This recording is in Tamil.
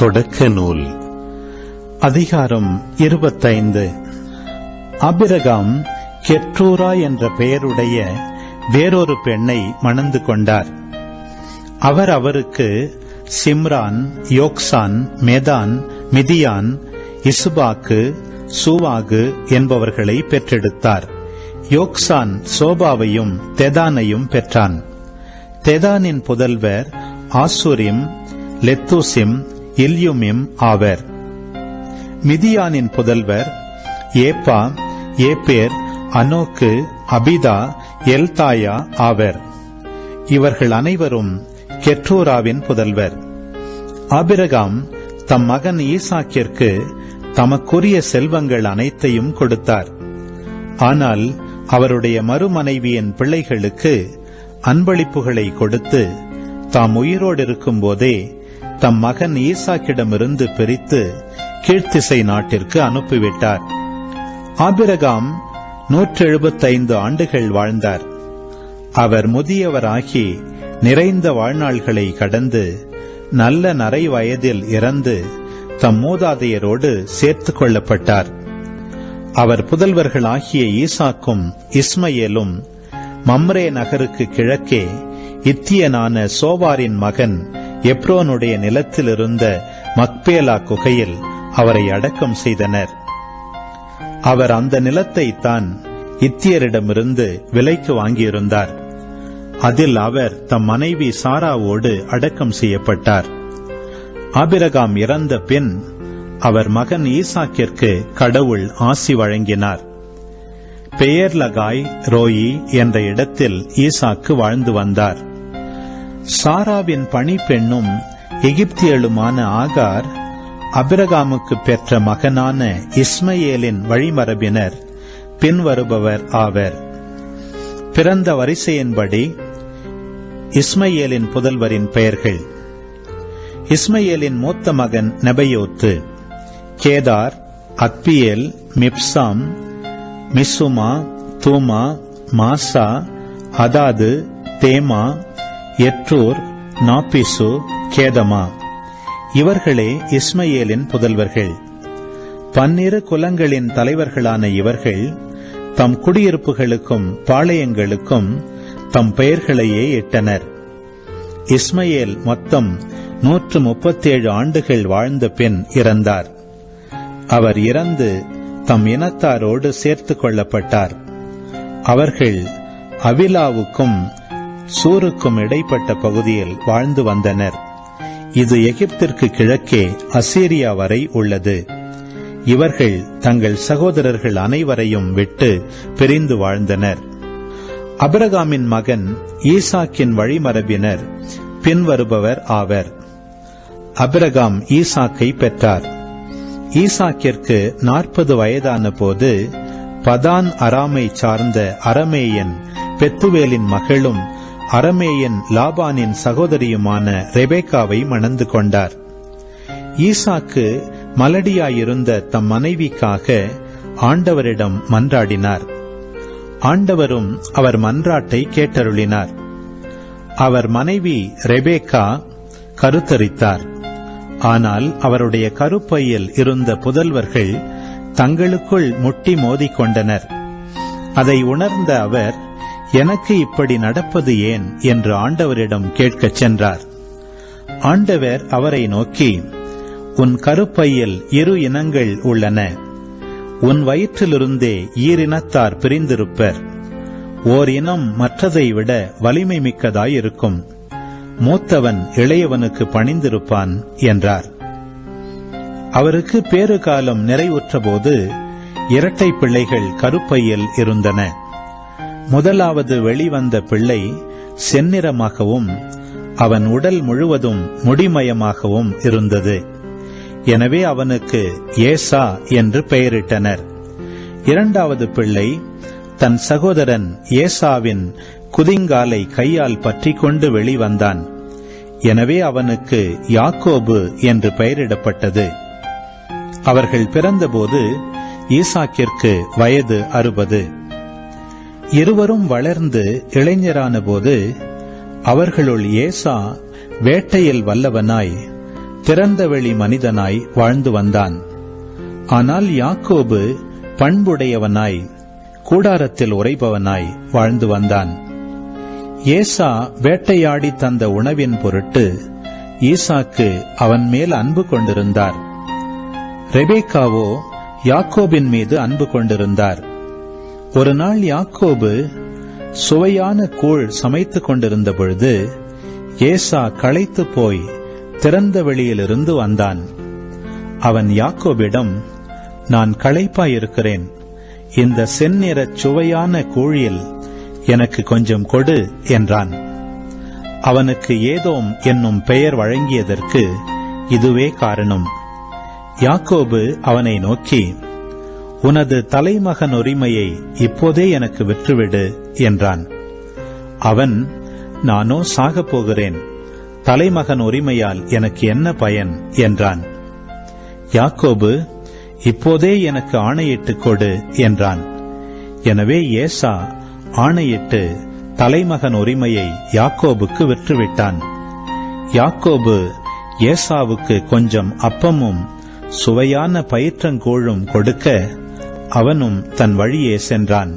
தொடக்க நூல் அதிகாரம் இருபத்தைந்து. அபிரகாம் கெட்ரூரா என்ற பெயருடைய வேறொரு பெண்ணை மணந்து கொண்டார். அவர் அவருக்கு சிம்ரான் யோக்சான் மேதான் மிதியான் இசுபாக்கு சூவாகு என்பவர்களை பெற்றெடுத்தார். யோக்சான் சோபாவையும் தெதானையும் பெற்றான். தெதானின் புதல்வர் ஆசுரிம் லெத்தூசிம் இல்யுமிம் ஆவர். மிதியானின் புதல்வர் ஏப்பா ஏப்பேர் அனோக்கு அபிதா எல்தாயா ஆவர். இவர்கள் அனைவரும் கெற்றூராவின் புதல்வர். ஆபிரகாம் தம் மகன் ஈசாக்கிற்கு தமக்குரிய செல்வங்கள் அனைத்தையும் கொடுத்தார். ஆனால் அவருடைய மறுமனைவியின் பிள்ளைகளுக்கு அன்பளிப்புகளை கொடுத்து தாம் உயிரோடு இருக்கும்போதே தம் மகன் ஈசாக்கிடமிருந்து பிரித்து கீழ்த்திசை நாட்டிற்கு அனுப்பிவிட்டார். ஆபிரகாம் நூற்று எழுபத்தைந்து ஆண்டுகள் வாழ்ந்தார். அவர் முதியவராகி நிறைந்த வாழ்நாள்களை கடந்து நல்ல நரை வயதில் இறந்து தம் மூதாதையரோடு சேர்த்துக் கொள்ளப்பட்டார். அவர் புதல்வர்களாகிய ஈசாக்கும் இஸ்மயேலும் மம்ரே நகருக்கு கிழக்கே இத்தியனான சோவாரின் மகன் எப்ரோனுடைய நிலத்திலிருந்த மக்பேலா குகையில் அவரை அடக்கம் செய்தனர். அவர் அந்த நிலத்தை தான் இத்தியரிடமிருந்து விலைக்கு வாங்கியிருந்தார். அதில் அவர் தம் மனைவி சாராவோடு அடக்கம் செய்யப்பட்டார். ஆபிரகாம் இறந்த பின் அவர் மகன் ஈசாக்கிற்கு கடவுள் ஆசி வழங்கினார். பெயர்லகாய் ரோயி என்ற இடத்தில் ஈசாக்கு வாழ்ந்து வந்தார். சாராவின் பணிப்பெண்ணும் எகிப்தியலுமான ஆகார் அபிரகாமுக்கு பெற்ற மகனான இஸ்மையேலின் வழிமரபினர் பின்வருபவர் ஆவர். பிறந்த வரிசையின்படி இஸ்மையேலின் புதல்வரின் பெயர்கள் இஸ்மையேலின் மூத்த மகன் Nebaioth Kedar Adbeel Mibsam Mishma Dumah Massa Hadad Tema எற்றூர் நாபிசு கேதமா. இவர்களே இஸ்மையேலின் புதல்வர்கள். பன்னிரு குலங்களின் தலைவர்களான இவர்கள் தம் குடியிருப்புகளுக்கும் பாளையங்களுக்கும் தம் பெயர்களையே இட்டனர். இஸ்மையேல் மொத்தம் நூற்று முப்பத்தேழு ஆண்டுகள் வாழ்ந்த பின் இறந்தார். அவர் இறந்து தம் இனத்தாரோடு சேர்த்துக் கொள்ளப்பட்டார். அவர்கள் அவிலாவுக்கும் சூருக்கும் இடைப்பட்ட பகுதியில் வாழ்ந்து வந்தனர். இது எகிப்திற்கு கிழக்கே அசீரியா வரை உள்ளது. இவர்கள் தங்கள் சகோதரர்கள் அனைவரையும் விட்டு பிரிந்து வாழ்ந்தனர். அபிரகாமின் மகன் ஈசாக்கின் வழிமரபினர் பின்வருபவர் ஆவர். அபிரகாம் ஈசாக்கை பெற்றார். ஈசாக்கிற்கு நாற்பது வயதான போது பதான் அராமை சார்ந்த அரமேயன் பெத்துவேலின் மகளும் அரமேயன் லாபானின் சகோதரியுமான ரெபேக்காவை மணந்து கொண்டார். ஈசாக்கு மலடியாயிருந்த தம் மனைவிக்காக ஆண்டவரிடம் மன்றாடினார். ஆண்டவரும் அவர் மன்றாட்டை கேட்டருளினார். அவர் மனைவி ரெபேக்கா கருத்தரித்தார். ஆனால் அவருடைய கருப்பையில் இருந்த புதல்வர்கள் தங்களுக்குள் முட்டி மோதிக்கொண்டனர். அதை உணர்ந்த அவர் எனக்கு இப்படி நடப்பது ஏன் என்று ஆண்டவரிடம் கேட்கச் சென்றார். ஆண்டவர் அவரை நோக்கி உன் கருப்பையில் இரு இனங்கள் உள்ளன. உன் வயிற்றிலிருந்தே ஈரினத்தார் பிரிந்திருப்பர். ஓர் இனம் மற்றதை விட வலிமை மிக்கதாயிருக்கும். மூத்தவன் இளையவனுக்கு பணிந்திருப்பான் என்றார். அவருக்கு பேறு காலம் நிறைவுற்றபோது இரட்டை பிள்ளைகள் கருப்பையில் இருந்தன. முதலாவது வெளிவந்த பிள்ளை செந்நிறமாகவும் அவன் உடல் முழுவதும் முடிமயமாகவும் இருந்தது. எனவே அவனுக்கு ஏசா என்று பெயரிட்டனர். இரண்டாவது பிள்ளை தன் சகோதரன் ஏசாவின் குதிங்காலை கையால் பற்றி கொண்டு வெளிவந்தான். எனவே அவனுக்கு யாக்கோபு என்று பெயரிடப்பட்டது. அவர்கள் பிறந்தபோது ஈசாக்கிற்கு வயது அறுபது. இருவரும் வளர்ந்து இளைஞரான போது அவர்களுள் ஏசா வேட்டையில் வல்லவனாய் திறந்தவெளி மனிதனாய் வாழ்ந்து வந்தான். ஆனால் யாக்கோபு பண்புடையவனாய் கூடாரத்தில் உறைபவனாய் வாழ்ந்து வந்தான். ஏசா வேட்டையாடி தந்த உணவின் பொருட்டு ஈசாக்கு அவன் மேல் அன்பு கொண்டிருந்தார். ரெபேக்காவோ யாக்கோபின் மீது அன்பு கொண்டிருந்தார். ஒரு நாள் யாக்கோபு சுவையான கூழ் சமைத்துக் கொண்டிருந்த பொழுது ஏசா களைத்து போய் திறந்த வெளியிலிருந்து வந்தான். அவன் யாக்கோபிடம் நான் களைப்பாயிருக்கிறேன். இந்த செந்நிறச் சுவையான கூழில் எனக்கு கொஞ்சம் கொடு என்றான். அவனுக்கு ஏதோம் என்னும் பெயர் வழங்கியதற்கு இதுவே காரணம். யாக்கோபு அவனை நோக்கி உனது தலைமகன் உரிமையை இப்போதே எனக்கு விற்றுவிடு என்றான். அவன் நானோ சாகப் போகிறேன் தலைமகன் உரிமையால் எனக்கு என்ன பயன் என்றான். யாக்கோபு இப்போதே எனக்கு ஆணையிட்டு கொடு என்றான். எனவே ஏசா ஆணையிட்டு தலைமகன் உரிமையை யாக்கோபுக்கு விற்றுவிட்டான். யாக்கோபு ஏசாவுக்கு கொஞ்சம் அப்பமும் சுவையான பயிற்றங்கூழும் கொடுக்க அவனும் தன் வழியே சென்றான்.